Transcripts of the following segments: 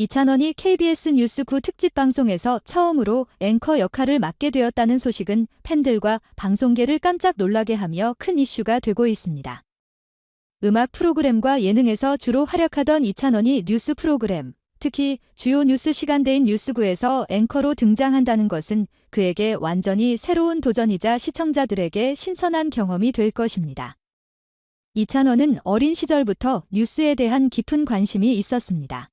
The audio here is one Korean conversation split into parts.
이찬원이 KBS 뉴스 9 특집 방송에서 처음으로 앵커 역할을 맡게 되었다는 소식은 팬들과 방송계를 깜짝 놀라게 하며 큰 이슈가 되고 있습니다. 음악 프로그램과 예능에서 주로 활약하던 이찬원이 뉴스 프로그램, 특히 주요 뉴스 시간대인 뉴스9에서 앵커로 등장한다는 것은 그에게 완전히 새로운 도전이자 시청자들에게 신선한 경험이 될 것입니다. 이찬원은 어린 시절부터 뉴스에 대한 깊은 관심이 있었습니다.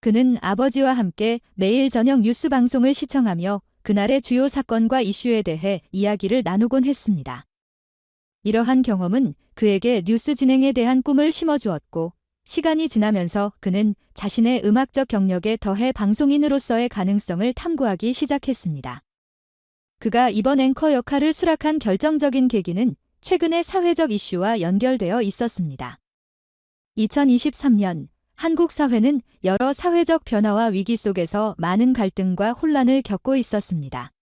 그는 아버지와 함께 매일 저녁 뉴스 방송을 시청하며 그날의 주요 사건과 이슈에 대해 이야기를 나누곤 했습니다. 이러한 경험은 그에게 뉴스 진행에 대한 꿈을 심어주었고, 시간이 지나면서 그는 자신의 음악적 경력에 더해 방송인으로서의 가능성을 탐구하기 시작했습니다. 그가 이번 앵커 역할을 수락한 결정적인 계기는 최근의 사회적 이슈와 연결되어 있었습니다. 2023년 한국 사회는 여러 사회적 변화와 위기 속에서 많은 갈등과 혼란을 겪고 있었습니다.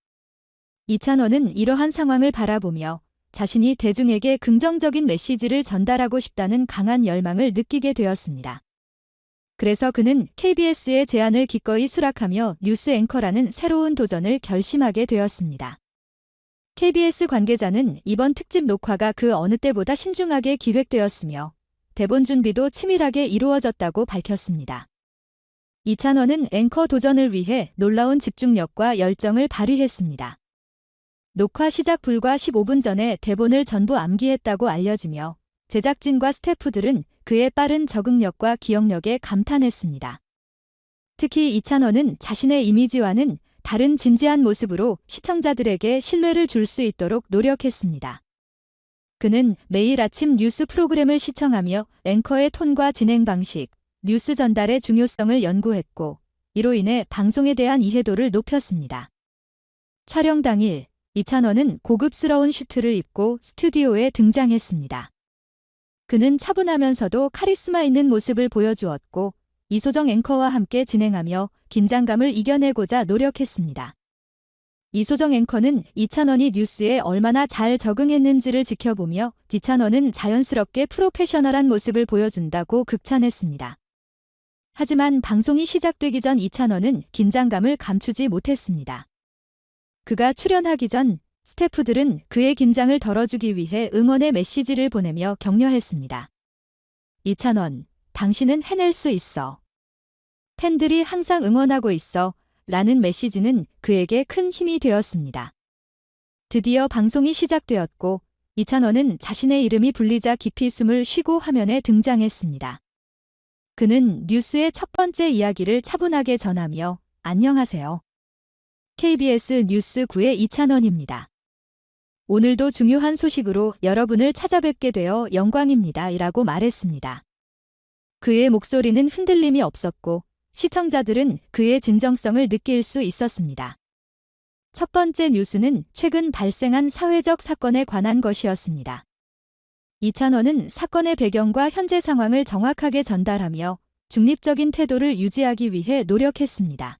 이찬원은 이러한 상황을 바라보며 자신이 대중에게 긍정적인 메시지를 전달하고 싶다는 강한 열망을 느끼게 되었습니다. 그래서 그는 KBS의 제안을 기꺼이 수락하며 뉴스 앵커라는 새로운 도전을 결심하게 되었습니다. KBS 관계자는 이번 특집 녹화가 그 어느 때보다 신중하게 기획되었으며 대본 준비도 치밀하게 이루어졌다고 밝혔습니다. 이찬원은 앵커 도전을 위해 놀라운 집중력과 열정을 발휘했습니다. 녹화 시작 불과 15분 전에 대본을 전부 암기했다고 알려지며 제작진과 스태프들은 그의 빠른 적응력과 기억력에 감탄했습니다. 특히 이찬원은 자신의 이미지와는 다른 진지한 모습으로 시청자들에게 신뢰를 줄 수 있도록 노력했습니다. 그는 매일 아침 뉴스 프로그램을 시청하며 앵커의 톤과 진행 방식, 뉴스 전달의 중요성을 연구했고, 이로 인해 방송에 대한 이해도를 높였습니다. 촬영 당일, 이찬원은 고급스러운 슈트를 입고 스튜디오에 등장했습니다. 그는 차분하면서도 카리스마 있는 모습을 보여주었고, 이소정 앵커와 함께 진행하며 긴장감을 이겨내고자 노력했습니다. 이소정 앵커는 이찬원이 뉴스에 얼마나 잘 적응했는지를 지켜보며 이찬원은 자연스럽게 프로페셔널한 모습을 보여준다고 극찬했습니다. 하지만 방송이 시작되기 전 이찬원은 긴장감을 감추지 못했습니다. 그가 출연하기 전 스태프들은 그의 긴장을 덜어주기 위해 응원의 메시지를 보내며 격려했습니다. 이찬원, 당신은 해낼 수 있어. 팬들이 항상 응원하고 있어 라는 메시지는 그에게 큰 힘이 되었습니다. 드디어 방송이 시작되었고 이찬원은 자신의 이름이 불리자 깊이 숨을 쉬고 화면에 등장했습니다. 그는 뉴스의 첫 번째 이야기를 차분하게 전하며 안녕하세요. KBS 뉴스 9의 이찬원입니다. 오늘도 중요한 소식으로 여러분을 찾아뵙게 되어 영광입니다. 이라고 말했습니다. 그의 목소리는 흔들림이 없었고 시청자들은 그의 진정성을 느낄 수 있었습니다. 첫 번째 뉴스는 최근 발생한 사회적 사건에 관한 것이었습니다. 이찬원은 사건의 배경과 현재 상황을 정확하게 전달하며 중립적인 태도를 유지하기 위해 노력했습니다.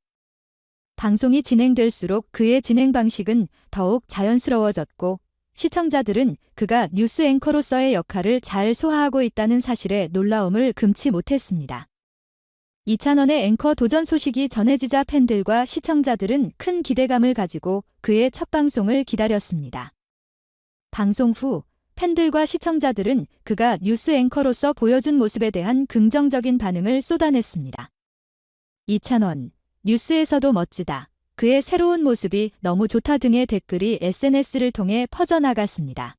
방송이 진행될수록 그의 진행 방식은 더욱 자연스러워졌고 시청자들은 그가 뉴스 앵커로서의 역할을 잘 소화하고 있다는 사실에 놀라움을 금치 못했습니다. 이찬원의 앵커 도전 소식이 전해지자 팬들과 시청자들은 큰 기대감을 가지고 그의 첫 방송을 기다렸습니다. 방송 후 팬들과 시청자들은 그가 뉴스 앵커로서 보여준 모습에 대한 긍정적인 반응을 쏟아냈습니다. 이찬원, 뉴스에서도 멋지다. 그의 새로운 모습이 너무 좋다 등의 댓글이 SNS를 통해 퍼져나갔습니다.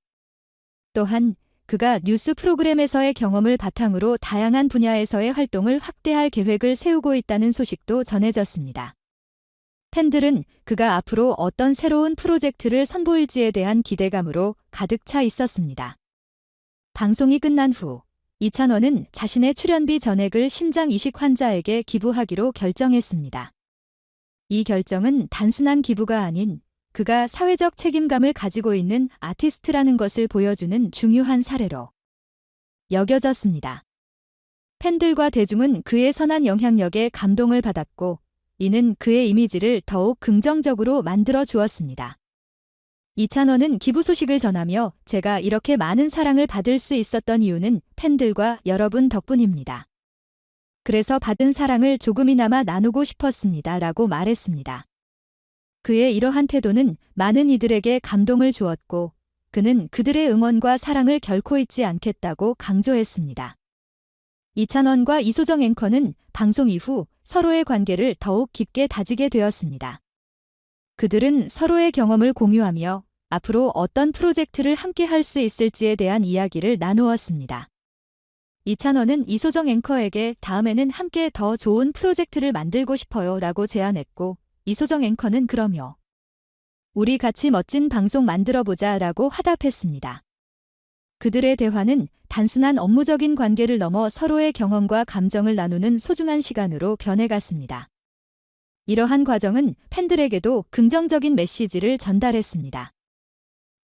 또한 그가 뉴스 프로그램에서의 경험을 바탕으로 다양한 분야에서의 활동을 확대할 계획을 세우고 있다는 소식도 전해졌습니다. 팬들은 그가 앞으로 어떤 새로운 프로젝트를 선보일지에 대한 기대감으로 가득 차 있었습니다. 방송이 끝난 후 이찬원은 자신의 출연비 전액을 심장 이식 환자에게 기부하기로 결정했습니다. 이 결정은 단순한 기부가 아닌 그가 사회적 책임감을 가지고 있는 아티스트라는 것을 보여주는 중요한 사례로 여겨졌습니다. 팬들과 대중은 그의 선한 영향력에 감동을 받았고 이는 그의 이미지를 더욱 긍정적으로 만들어 주었습니다. 이찬원은 기부 소식을 전하며 제가 이렇게 많은 사랑을 받을 수 있었던 이유는 팬들과 여러분 덕분입니다. 그래서 받은 사랑을 조금이나마 나누고 싶었습니다. 라고 말했습니다. 그의 이러한 태도는 많은 이들에게 감동을 주었고 그는 그들의 응원과 사랑을 결코 잊지 않겠다고 강조했습니다. 이찬원과 이소정 앵커는 방송 이후 서로의 관계를 더욱 깊게 다지게 되었습니다. 그들은 서로의 경험을 공유하며 앞으로 어떤 프로젝트를 함께 할 수 있을지에 대한 이야기를 나누었습니다. 이찬원은 이소정 앵커에게 다음에는 함께 더 좋은 프로젝트를 만들고 싶어요 라고 제안했고 이소정 앵커는 그러며 우리 같이 멋진 방송 만들어 보자 라고 화답했습니다. 그들의 대화는 단순한 업무적인 관계를 넘어 서로의 경험과 감정을 나누는 소중한 시간으로 변해갔습니다. 이러한 과정은 팬들에게도 긍정적인 메시지를 전달했습니다.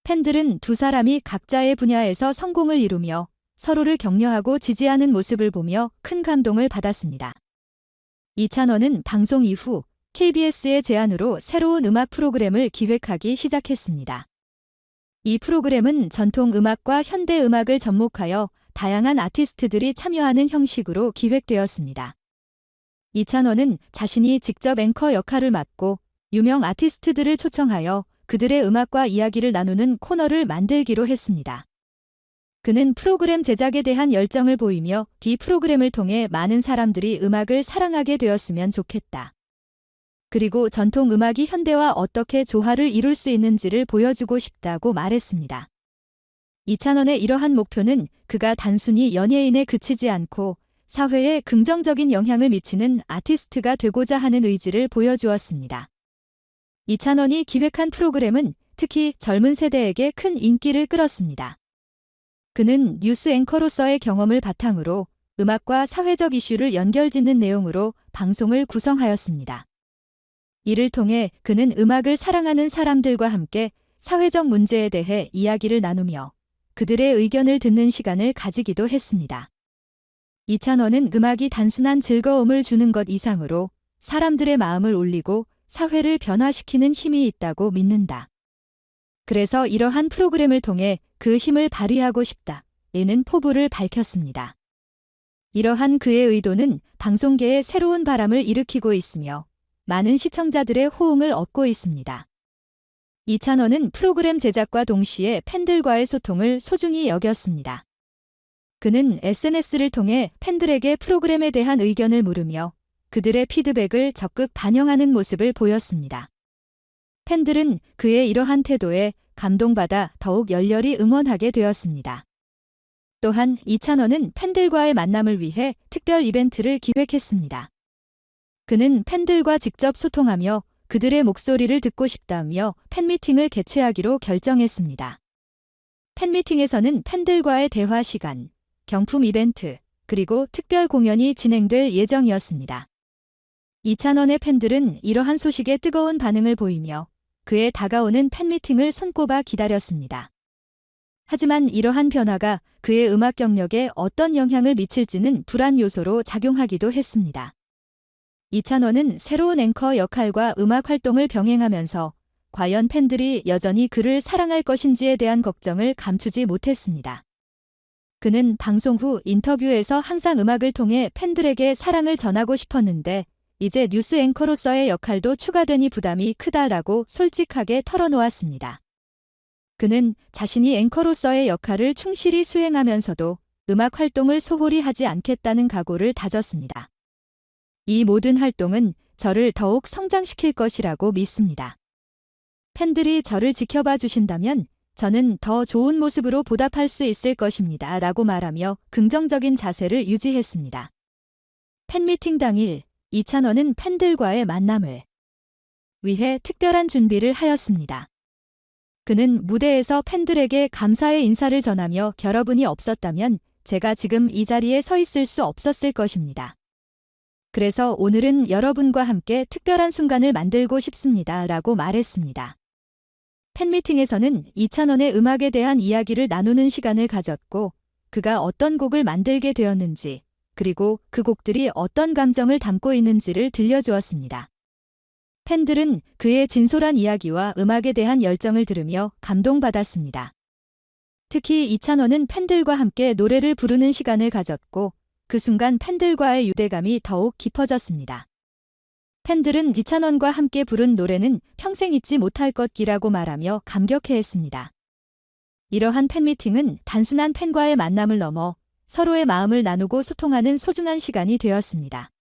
팬들은 두 사람이 각자의 분야에서 성공을 이루며 서로를 격려하고 지지하는 모습을 보며 큰 감동을 받았습니다. 이찬원은 방송 이후 KBS의 제안으로 새로운 음악 프로그램을 기획하기 시작했습니다. 이 프로그램은 전통 음악과 현대 음악을 접목하여 다양한 아티스트들이 참여하는 형식으로 기획되었습니다. 이찬원은 자신이 직접 앵커 역할을 맡고 유명 아티스트들을 초청하여 그들의 음악과 이야기를 나누는 코너를 만들기로 했습니다. 그는 프로그램 제작에 대한 열정을 보이며 이 프로그램을 통해 많은 사람들이 음악을 사랑하게 되었으면 좋겠다. 그리고 전통 음악이 현대와 어떻게 조화를 이룰 수 있는지를 보여주고 싶다고 말했습니다. 이찬원의 이러한 목표는 그가 단순히 연예인에 그치지 않고 사회에 긍정적인 영향을 미치는 아티스트가 되고자 하는 의지를 보여주었습니다. 이찬원이 기획한 프로그램은 특히 젊은 세대에게 큰 인기를 끌었습니다. 그는 뉴스 앵커로서의 경험을 바탕으로 음악과 사회적 이슈를 연결짓는 내용으로 방송을 구성하였습니다. 이를 통해 그는 음악을 사랑하는 사람들과 함께 사회적 문제에 대해 이야기를 나누며 그들의 의견을 듣는 시간을 가지기도 했습니다. 이찬원은 음악이 단순한 즐거움을 주는 것 이상으로 사람들의 마음을 올리고 사회를 변화시키는 힘이 있다고 믿는다. 그래서 이러한 프로그램을 통해 그 힘을 발휘하고 싶다. 에는 포부를 밝혔습니다. 이러한 그의 의도는 방송계에 새로운 바람을 일으키고 있으며 많은 시청자들의 호응을 얻고 있습니다. 이찬원은 프로그램 제작과 동시에 팬들과의 소통을 소중히 여겼습니다. 그는 SNS를 통해 팬들에게 프로그램에 대한 의견을 물으며 그들의 피드백을 적극 반영하는 모습을 보였습니다. 팬들은 그의 이러한 태도에 감동받아 더욱 열렬히 응원하게 되었습니다. 또한 이찬원은 팬들과의 만남을 위해 특별 이벤트를 기획했습니다. 그는 팬들과 직접 소통하며 그들의 목소리를 듣고 싶다며 팬미팅을 개최하기로 결정했습니다. 팬미팅에서는 팬들과의 대화 시간, 경품 이벤트, 그리고 특별 공연이 진행될 예정이었습니다. 이찬원의 팬들은 이러한 소식에 뜨거운 반응을 보이며 그의 다가오는 팬미팅을 손꼽아 기다렸습니다. 하지만 이러한 변화가 그의 음악 경력에 어떤 영향을 미칠지는 불안 요소로 작용하기도 했습니다. 이찬원은 새로운 앵커 역할과 음악 활동을 병행하면서 과연 팬들이 여전히 그를 사랑할 것인지에 대한 걱정을 감추지 못했습니다. 그는 방송 후 인터뷰에서 항상 음악을 통해 팬들에게 사랑을 전하고 싶었는데 이제 뉴스 앵커로서의 역할도 추가되니 부담이 크다라고 솔직하게 털어놓았습니다. 그는 자신이 앵커로서의 역할을 충실히 수행하면서도 음악 활동을 소홀히 하지 않겠다는 각오를 다졌습니다. 이 모든 활동은 저를 더욱 성장시킬 것이라고 믿습니다. 팬들이 저를 지켜봐 주신다면 저는 더 좋은 모습으로 보답할 수 있을 것입니다. 라고 말하며 긍정적인 자세를 유지했습니다. 팬미팅 당일 이찬원은 팬들과의 만남을 위해 특별한 준비를 하였습니다. 그는 무대에서 팬들에게 감사의 인사를 전하며 여러분이 없었다면 제가 지금 이 자리에 서 있을 수 없었을 것입니다. 그래서 오늘은 여러분과 함께 특별한 순간을 만들고 싶습니다. 라고 말했습니다. 팬미팅에서는 이찬원의 음악에 대한 이야기를 나누는 시간을 가졌고 그가 어떤 곡을 만들게 되었는지 그리고 그 곡들이 어떤 감정을 담고 있는지를 들려주었습니다. 팬들은 그의 진솔한 이야기와 음악에 대한 열정을 들으며 감동받았습니다. 특히 이찬원은 팬들과 함께 노래를 부르는 시간을 가졌고 그 순간 팬들과의 유대감이 더욱 깊어졌습니다. 팬들은 이찬원과 함께 부른 노래는 평생 잊지 못할 것이라고 말하며 감격해했습니다. 이러한 팬미팅은 단순한 팬과의 만남을 넘어 서로의 마음을 나누고 소통하는 소중한 시간이 되었습니다.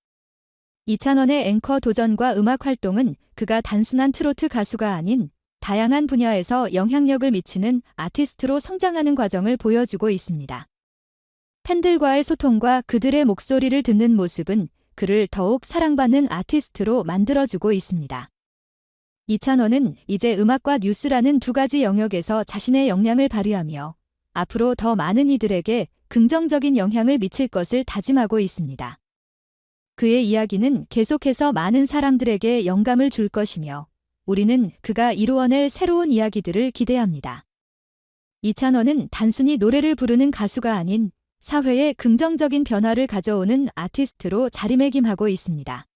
이찬원의 앵커 도전과 음악 활동은 그가 단순한 트로트 가수가 아닌 다양한 분야에서 영향력을 미치는 아티스트로 성장하는 과정을 보여주고 있습니다. 팬들과의 소통과 그들의 목소리를 듣는 모습은 그를 더욱 사랑받는 아티스트로 만들어주고 있습니다. 이찬원은 이제 음악과 뉴스라는 두 가지 영역에서 자신의 역량을 발휘하며 앞으로 더 많은 이들에게 긍정적인 영향을 미칠 것을 다짐하고 있습니다. 그의 이야기는 계속해서 많은 사람들에게 영감을 줄 것이며 우리는 그가 이루어낼 새로운 이야기들을 기대합니다. 이찬원은 단순히 노래를 부르는 가수가 아닌 사회에 긍정적인 변화를 가져오는 아티스트로 자리매김하고 있습니다.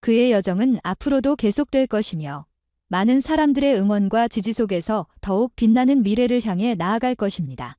그의 여정은 앞으로도 계속될 것이며 많은 사람들의 응원과 지지 속에서 더욱 빛나는 미래를 향해 나아갈 것입니다.